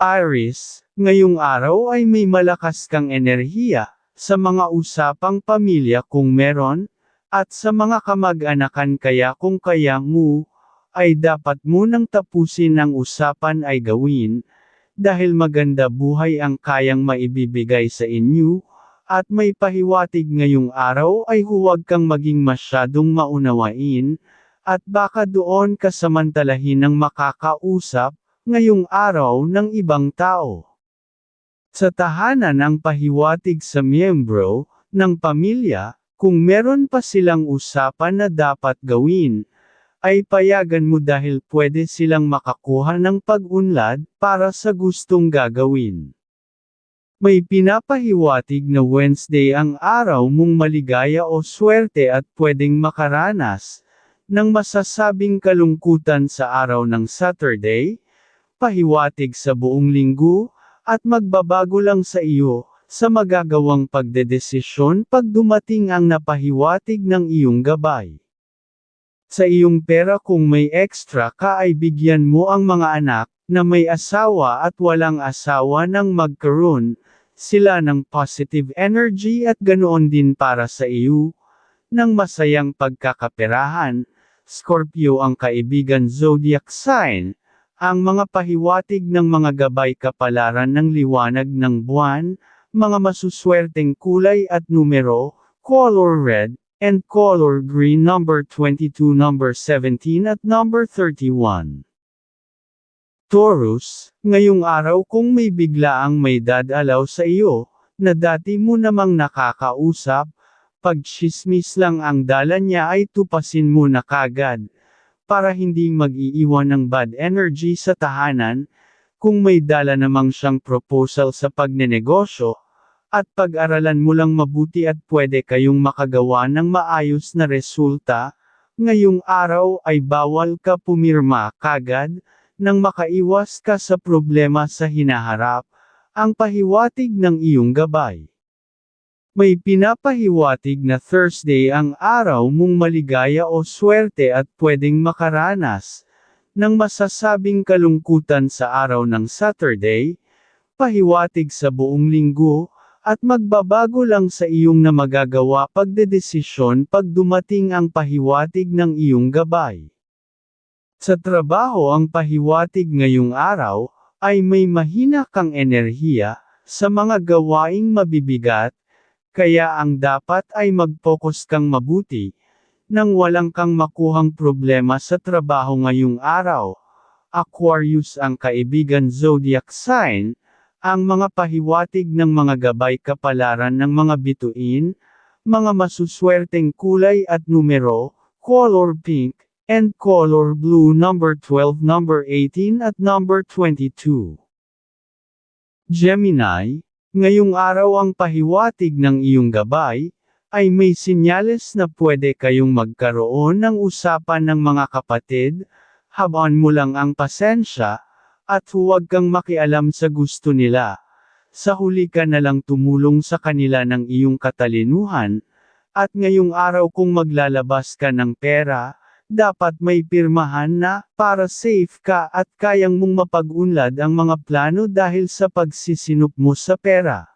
Aries, ngayong araw ay may malakas kang enerhiya, sa mga usapang pamilya kung meron, at sa mga kamag-anakan kaya kung kaya mo, ay dapat munang tapusin ang usapan ay gawin, dahil maganda buhay ang kayang maibibigay sa inyo, at may pahiwatig ngayong araw ay huwag kang maging masyadong maunawain, at baka doon ka samantalahin ng makakausap, ngayong araw ng ibang tao. Sa tahanan ang pahiwatig sa miyembro ng pamilya, kung meron pa silang usapan na dapat gawin, ay payagan mo dahil pwede silang makakuha ng pag-unlad para sa gustong gagawin. May pinapahiwatig na Wednesday ang araw mong maligaya o swerte at pwedeng makaranas ng masasabing kalungkutan sa araw ng Saturday, pahiwatig sa buong linggo, at magbabago lang sa iyo, sa magagawang pagdedesisyon pag dumating ang napahiwatig ng iyong gabay. Sa iyong pera kung may extra ka ay bigyan mo ang mga anak, na may asawa at walang asawa nang magkaroon, sila ng positive energy at ganoon din para sa iyo, ng masayang pagkakaperahan, Scorpio ang kaibigan zodiac sign, ang mga pahiwatig ng mga gabay kapalaran ng liwanag ng buwan, mga masuswerteng kulay at numero, color red, and color green number 22 number 17 at number 31. Taurus, ngayong araw kung may biglaang may dadalaw sa iyo, na dati mo namang nakakausap, pag lang ang dala niya ay tupasin mo na kagad, para hindi mag-iiwan ng bad energy sa tahanan, kung may dala namang siyang proposal sa pagnenegosyo, at pag-aralan mo lang mabuti at pwede kayong makagawa ng maayos na resulta, ngayong araw ay bawal ka pumirma kagad, nang makaiwas ka sa problema sa hinaharap, ang pahiwatig ng iyong gabay. May pinapahiwatig na Thursday ang araw mong maligaya o swerte at pwedeng makaranas ng masasabing kalungkutan sa araw ng Saturday, pahiwatig sa buong linggo, at magbabago lang sa iyong na magagawa pagdedesisyon pag dumating ang pahiwatig ng iyong gabay. Sa trabaho ang pahiwatig ngayong araw, ay may mahina kang enerhiya, sa mga gawaing mabibigat, kaya ang dapat ay mag-focus kang mabuti, nang walang kang makuhang problema sa trabaho ngayong araw. Aquarius ang kaibigan zodiac sign, ang mga pahiwatig ng mga gabay kapalaran ng mga bituin, mga masuswerteng kulay at numero, color pink, and color blue number 12 number 18 at number 22. Gemini, Ngayong araw ang pahiwatig ng iyong gabay, ay may sinyales na pwede kayong magkaroon ng usapan ng mga kapatid, habaan mo lang ang pasensya, at huwag kang makialam sa gusto nila. Sa huli ka na lang tumulong sa kanila ng iyong katalinuhan, at ngayong araw kung maglalabas ka ng pera, dapat may pirmahan na, para safe ka at kayang mong mapag-unlad ang mga plano dahil sa pagsisinup mo sa pera.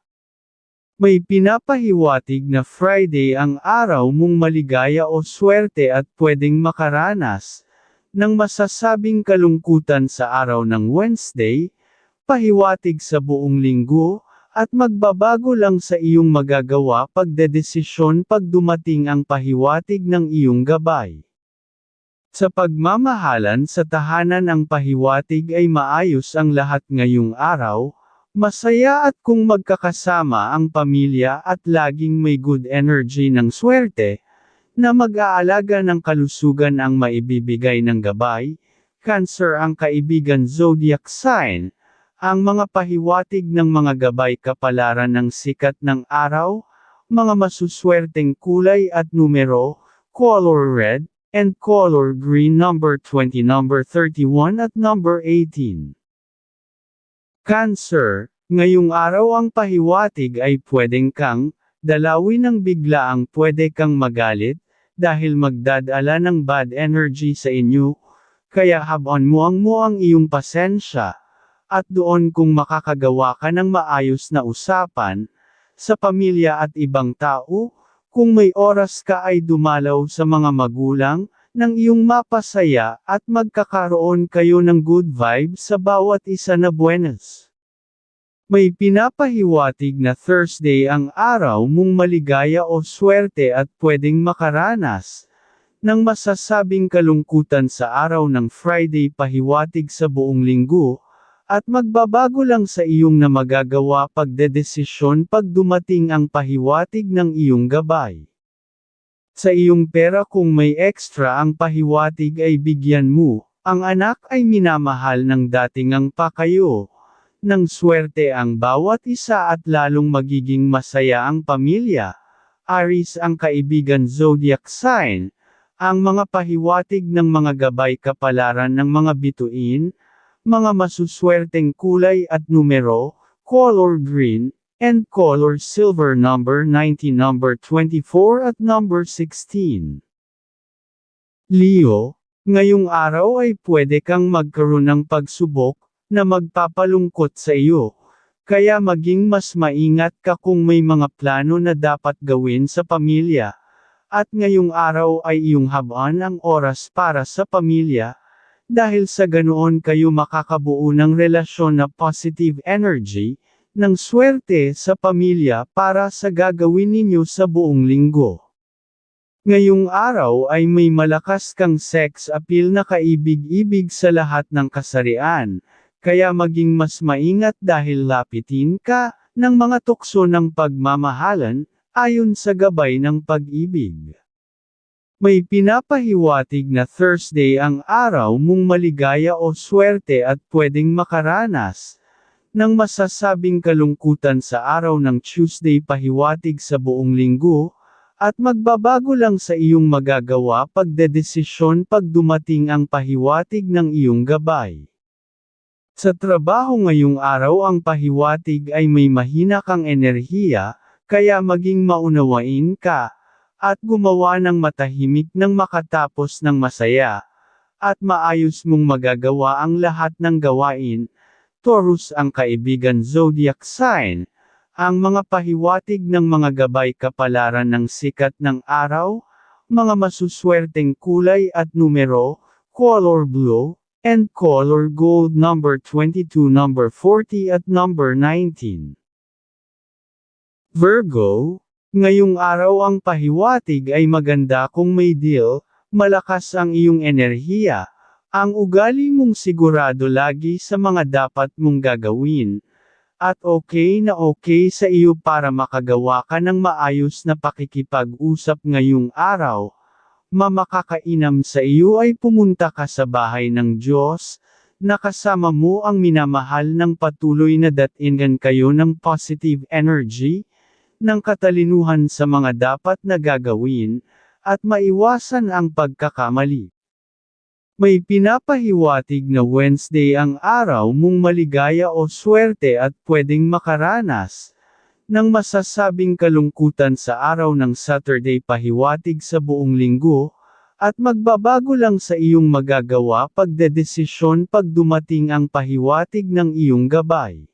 May pinapahiwatig na Friday ang araw mong maligaya o swerte at pwedeng makaranas, ng masasabing kalungkutan sa araw ng Wednesday, pahiwatig sa buong linggo, at magbabago lang sa iyong magagawa pagdedesisyon pag dumating ang pahiwatig ng iyong gabay. Sa pagmamahalan sa tahanan ang pahiwatig ay maayos ang lahat ngayong araw, masaya at kung magkakasama ang pamilya at laging may good energy ng swerte, na mag-aalaga ng kalusugan ang maibibigay ng gabay, Cancer ang kaibigan zodiac sign, ang mga pahiwatig ng mga gabay kapalaran ng sikat ng araw, mga masuswerteng kulay at numero, color red, and color green number 20 number 31 at number 18. Cancer, ngayong araw ang pahiwatig ay pwedeng kang, dalawin ng bigla ang pwede kang magalit, dahil magdadala ng bad energy sa inyo, kaya habon mo ang mo ang iyong pasensya, at doon kung makakagawa ka ng maayos na usapan, sa pamilya at ibang tao, kung may oras ka ay dumalaw sa mga magulang, nang iyong mapasaya at magkakaroon kayo ng good vibes sa bawat isa na buenas. May pinapahiwatig na Thursday ang araw mong maligaya o swerte at pwedeng makaranas, ng masasabing kalungkutan sa araw ng Friday pahiwatig sa buong linggo, at magbabago lang sa iyong na magagawa pagdedesisyon pag dumating ang pahiwatig ng iyong gabay. Sa iyong pera kung may extra ang pahiwatig ay bigyan mo, ang anak ay minamahal ng datingang pa kayo. Nang swerte ang bawat isa at lalong magiging masaya ang pamilya. Aris ang kaibigan zodiac sign. Ang mga pahiwatig ng mga gabay kapalaran ng mga bituin, mga masuswerteng kulay at numero, color green, and color silver number 90 number 24 at number 16. Leo, ngayong araw ay pwede kang magkaroon ng pagsubok, na magpapalungkot sa iyo. Kaya maging mas maingat ka kung may mga plano na dapat gawin sa pamilya. At ngayong araw ay iyong habaan ang oras para sa pamilya, dahil sa ganoon kayo makakabuo ng relasyon na positive energy, ng swerte sa pamilya para sa gagawin ninyo sa buong linggo. Ngayong araw ay may malakas kang sex appeal na kaibig-ibig sa lahat ng kasarian, kaya maging mas maingat dahil lapitin ka ng mga tukso ng pagmamahalan, ayon sa gabay ng pag-ibig. May pinapahiwatig na Thursday ang araw mong maligaya o swerte at pwedeng makaranas, nang masasabing kalungkutan sa araw ng Tuesday pahiwatig sa buong linggo, at magbabago lang sa iyong magagawa pagdedesisyon pag dumating ang pahiwatig ng iyong gabay. Sa trabaho ngayong araw ang pahiwatig ay may mahina kang enerhiya, kaya maging maunawain ka, at gumawa ng matahimik nang makatapos ng masaya, at maayos mong magagawa ang lahat ng gawain, Taurus ang kaibigan zodiac sign, ang mga pahiwatig ng mga gabay kapalaran ng sikat ng araw, mga masuswerteng kulay at numero, color blue, and color gold number 22 number 40 at number 19. Virgo, ngayong araw ang pahiwatig ay maganda kung may deal, malakas ang iyong enerhiya, ang ugali mong sigurado lagi sa mga dapat mong gagawin, at okay na okay sa iyo para makagawa ka ng maayos na pakikipag-usap ngayong araw, mamakakainam sa iyo ay pumunta ka sa bahay ng Diyos, nakasama mo ang minamahal ng patuloy na datingan kayo ng positive energy, ng katalinuhan sa mga dapat na gagawin, at maiwasan ang pagkakamali. May pinapahiwatig na Wednesday ang araw mong maligaya o swerte at pwedeng makaranas, ng masasabing kalungkutan sa araw ng Saturday pahiwatig sa buong linggo, at magbabago lang sa iyong magagawa pagdedesisyon pag dumating ang pahiwatig ng iyong gabay.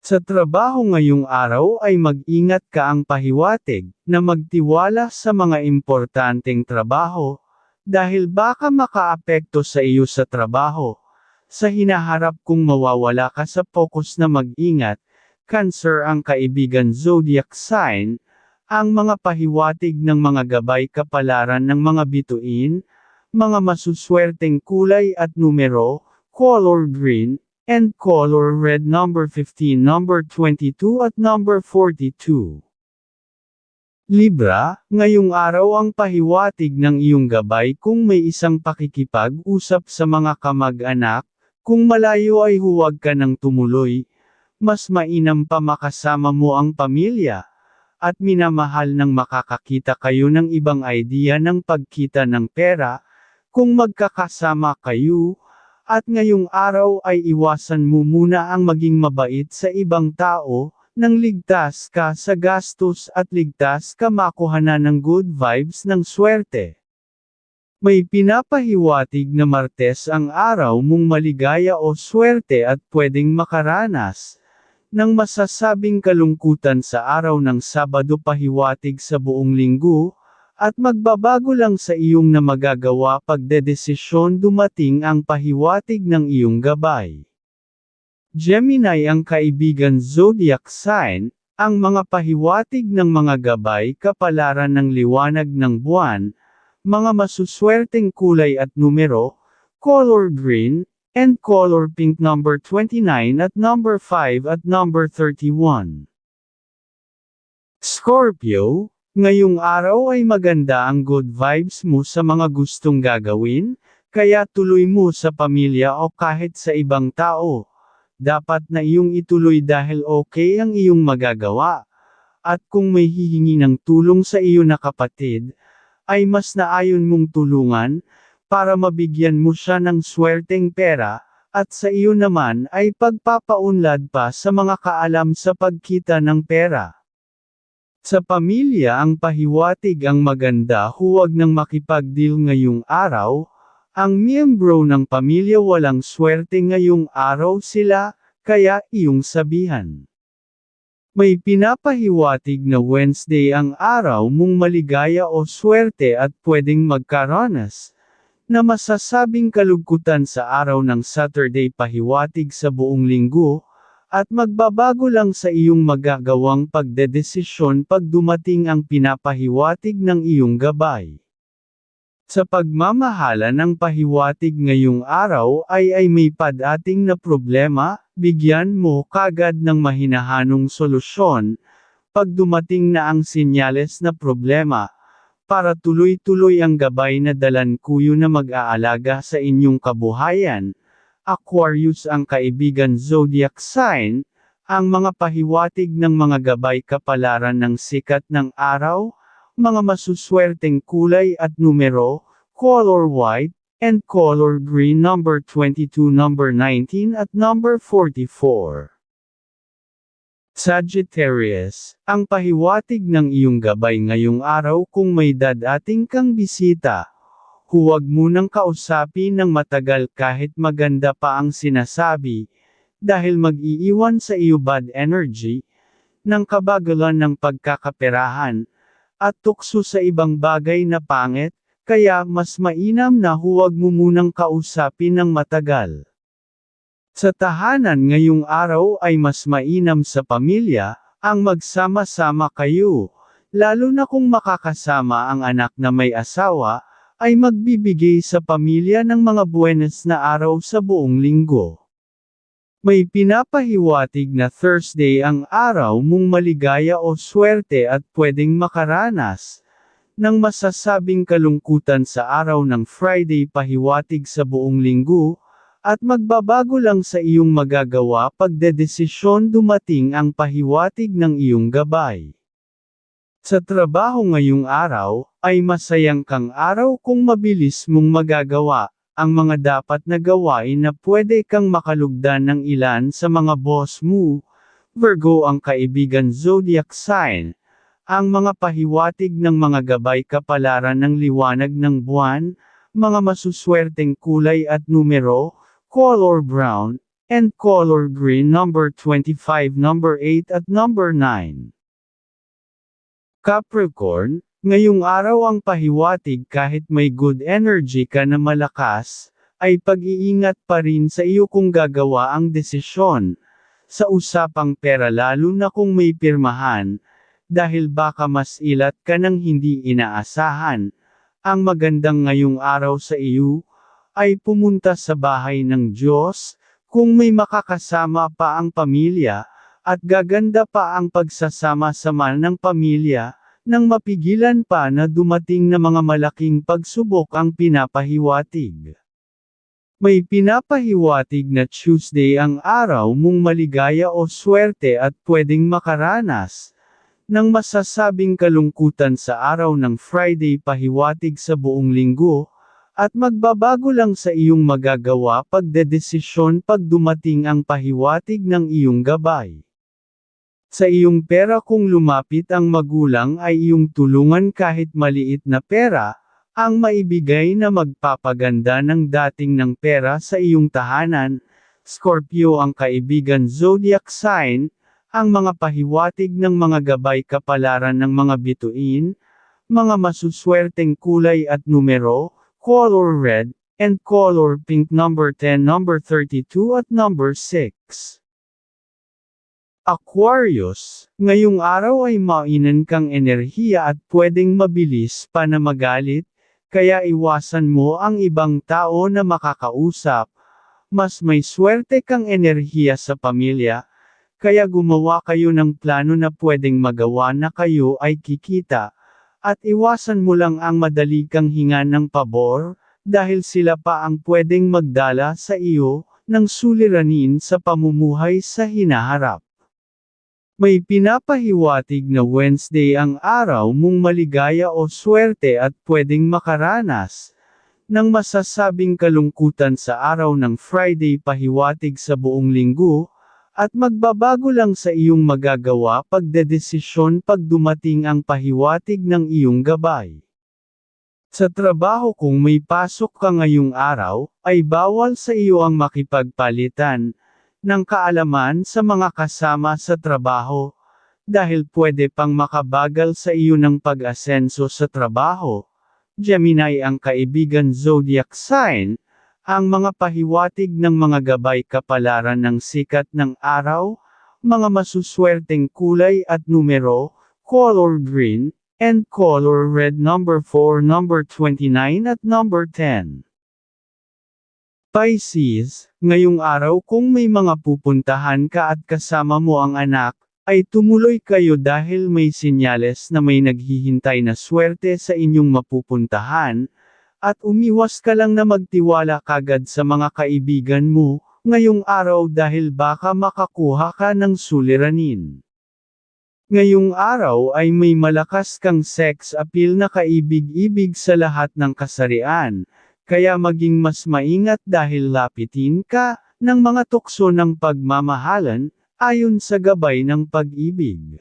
Sa trabaho ngayong araw ay mag-ingat ka ang pahiwatig, na magtiwala sa mga importanteng trabaho, dahil baka makaapekto sa iyo sa trabaho. Sa hinaharap kung mawawala ka sa focus na mag-ingat, Cancer ang kaibigan zodiac sign, ang mga pahiwatig ng mga gabay kapalaran ng mga bituin, mga masuswerteng kulay at numero, color green, and color red number 15 number 22 at number 42. Libra, ngayong araw ang pahiwatig ng iyong gabay kung may isang pakikipag-usap sa mga kamag-anak, kung malayo ay huwag ka nang tumuloy, mas mainam pa makasama mo ang pamilya, at minamahal ng makakakita kayo ng ibang idea ng pagkita ng pera, kung magkakasama kayo, at ngayong araw ay iwasan mo muna ang maging mabait sa ibang tao, nang ligtas ka sa gastos at ligtas ka makuha na ng good vibes ng swerte. May pinapahiwatig na Martes ang araw mong maligaya o swerte at pwedeng makaranas ng masasabing kalungkutan sa araw ng Sabado pahiwatig sa buong linggo, at magbabago lang sa iyong na magagawa pagdedesisyon dumating ang pahiwatig ng iyong gabay. Gemini ang kaibigan zodiac sign, ang mga pahiwatig ng mga gabay kapalaran ng liwanag ng buwan, mga masuswerteng kulay at numero, color green, and color pink number 29 at number 5 at number 31. Scorpio, ngayong araw ay maganda ang good vibes mo sa mga gustong gagawin, kaya tuloy mo sa pamilya o kahit sa ibang tao. Dapat na iyong ituloy dahil okay ang iyong magagawa. At kung may hihingi ng tulong sa iyo na kapatid, ay mas naayon mong tulungan, para mabigyan mo siya ng swerteng pera, at sa iyo naman ay pagpapaunlad pa sa mga kaalam sa pagkita ng pera. Sa pamilya ang pahiwatig ang maganda huwag nang makipagdeal ngayong araw, ang miyembro ng pamilya walang swerte ngayong araw sila, kaya iyong sabihan. May pinapahiwatig na Wednesday ang araw mong maligaya o swerte at pwedeng magkaranas, na masasabing kalugkutan sa araw ng Saturday pahiwatig sa buong linggo, at magbabago lang sa iyong magagawang pagdedesisyon pag dumating ang pinapahiwatig ng iyong gabay. Sa pagmamahala ng pahiwatig ngayong araw ay ay may padating na problema, bigyan mo kagad ng mahinahanong solusyon, pag dumating na ang sinyales na problema, para tuloy-tuloy ang gabay na dalan kuyo na mag-aalaga sa inyong kabuhayan. Aquarius ang kaibigan zodiac sign, ang mga pahiwatig ng mga gabay kapalaran ng sikat ng araw, mga masuswerteng kulay at numero, color white, and color green number 22 number 19 at number 44. Sagittarius, ang pahiwatig ng iyong gabay ngayong araw kung may dadating kang bisita. Huwag munang kausapin ng matagal kahit maganda pa ang sinasabi, dahil mag-iiwan sa iyo bad energy, ng kabagalan ng pagkakaperahan, at tukso sa ibang bagay na pangit, kaya mas mainam na huwag mo munang kausapin ng matagal. Sa tahanan ngayong araw ay mas mainam sa pamilya, ang magsama-sama kayo, lalo na kung makakasama ang anak na may asawa, ay magbibigay sa pamilya ng mga buenas na araw sa buong linggo. May pinapahiwatig na Thursday ang araw mong maligaya o swerte at pwedeng makaranas, ng masasabing kalungkutan sa araw ng Friday pahiwatig sa buong linggo, at magbabago lang sa iyong magagawa pagdedesisyon dumating ang pahiwatig ng iyong gabay. Sa trabaho ngayong araw, ay masayang kang araw kung mabilis mong magagawa, ang mga dapat na gawain na pwede kang makalugdan ng ilan sa mga boss mo. Virgo ang kaibigan zodiac sign. Ang mga pahiwatig ng mga gabay kapalaran ng liwanag ng buwan, mga masuswerteng kulay at numero, color brown, and color green number 25 number 8 at number 9. Capricorn, Ngayong araw ang pahiwatig kahit may good energy ka na malakas, ay pag-iingat pa rin sa iyo kung gagawa ang desisyon. Sa usapang pera lalo na kung may pirmahan, dahil baka mas ilat ka ng hindi inaasahan. Ang magandang ngayong araw sa iyo, ay pumunta sa bahay ng Diyos, kung may makakasama pa ang pamilya, at gaganda pa ang pagsasama-sama ng pamilya, nang mapigilan pa na dumating na mga malaking pagsubok ang pinapahiwatig. May pinapahiwatig na Tuesday ang araw mong maligaya o swerte at pwedeng makaranas, ng masasabing kalungkutan sa araw ng Friday pahiwatig sa buong linggo, at magbabago lang sa iyong magagawa pagdedesisyon pag dumating ang pahiwatig ng iyong gabay. Sa iyong pera kung lumapit ang magulang ay iyong tulungan kahit maliit na pera, ang maibigay na magpapaganda ng dating ng pera sa iyong tahanan. Scorpio ang kaibigan zodiac sign, ang mga pahiwatig ng mga gabay kapalaran ng mga bituin, mga masuswerteng kulay at numero, color red, and color pink number 10 number 32 at number 6. Aquarius, ngayong araw ay mainan kang enerhiya at pwedeng mabilis pa na magalit, kaya iwasan mo ang ibang tao na makakausap. Mas may swerte kang enerhiya sa pamilya, kaya gumawa kayo ng plano na pwedeng magawa na kayo ay kikita, at iwasan mo lang ang madali kang hinga ng pabor, dahil sila pa ang pwedeng magdala sa iyo, ng suliranin sa pamumuhay sa hinaharap. May pinapahiwatig na Wednesday ang araw mong maligaya o swerte at pwedeng makaranas, ng masasabing kalungkutan sa araw ng Friday pahiwatig sa buong linggo, at magbabago lang sa iyong magagawa pagdedesisyon pag dumating ang pahiwatig ng iyong gabay. Sa trabaho kung may pasok ka ngayong araw, ay bawal sa iyo ang makipagpalitan, ng kaalaman sa mga kasama sa trabaho, dahil pwede pang makabagal sa iyo ng pag-asenso sa trabaho. Gemini ang kaibigan zodiac sign, ang mga pahiwatig ng mga gabay kapalaran ng sikat ng araw, mga masuswerteng kulay at numero, color green, and color red number 4 number 29 at number 10. Pisces, ngayong araw kung may mga pupuntahan ka at kasama mo ang anak, ay tumuloy kayo dahil may sinyales na may naghihintay na swerte sa inyong mapupuntahan, at umiwas ka lang na magtiwala kagad sa mga kaibigan mo, ngayong araw dahil baka makakuha ka ng suliranin. Ngayong araw ay may malakas kang sex appeal na kaibig-ibig sa lahat ng kasarian, kaya maging mas maingat dahil lapitin ka, ng mga tukso ng pagmamahalan, ayon sa gabay ng pag-ibig.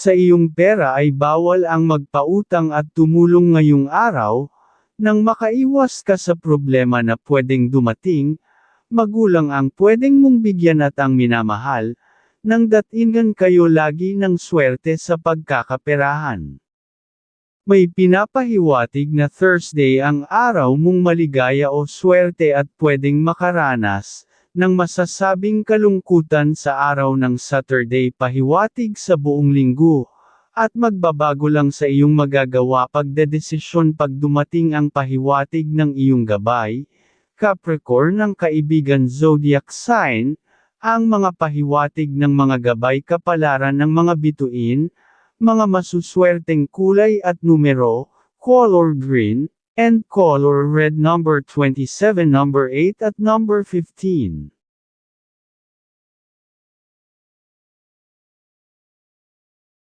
Sa iyong pera ay bawal ang magpautang at tumulong ngayong araw, nang makaiwas ka sa problema na pwedeng dumating, magulang ang pwedeng mong bigyan at ang minamahal, nang datingan kayo lagi ng swerte sa pagkakaperahan. May pinapahiwatig na Thursday ang araw mong maligaya o swerte at pwedeng makaranas, ng masasabing kalungkutan sa araw ng Saturday. Pahiwatig sa buong linggo, at magbabago lang sa iyong magagawa pagdedesisyon pag dumating ang pahiwatig ng iyong gabay, Capricorn ng kaibigan zodiac sign, ang mga pahiwatig ng mga gabay kapalaran ng mga bituin, mga masuswerteng kulay at numero, color green, and color red number 27 number 8 at number 15.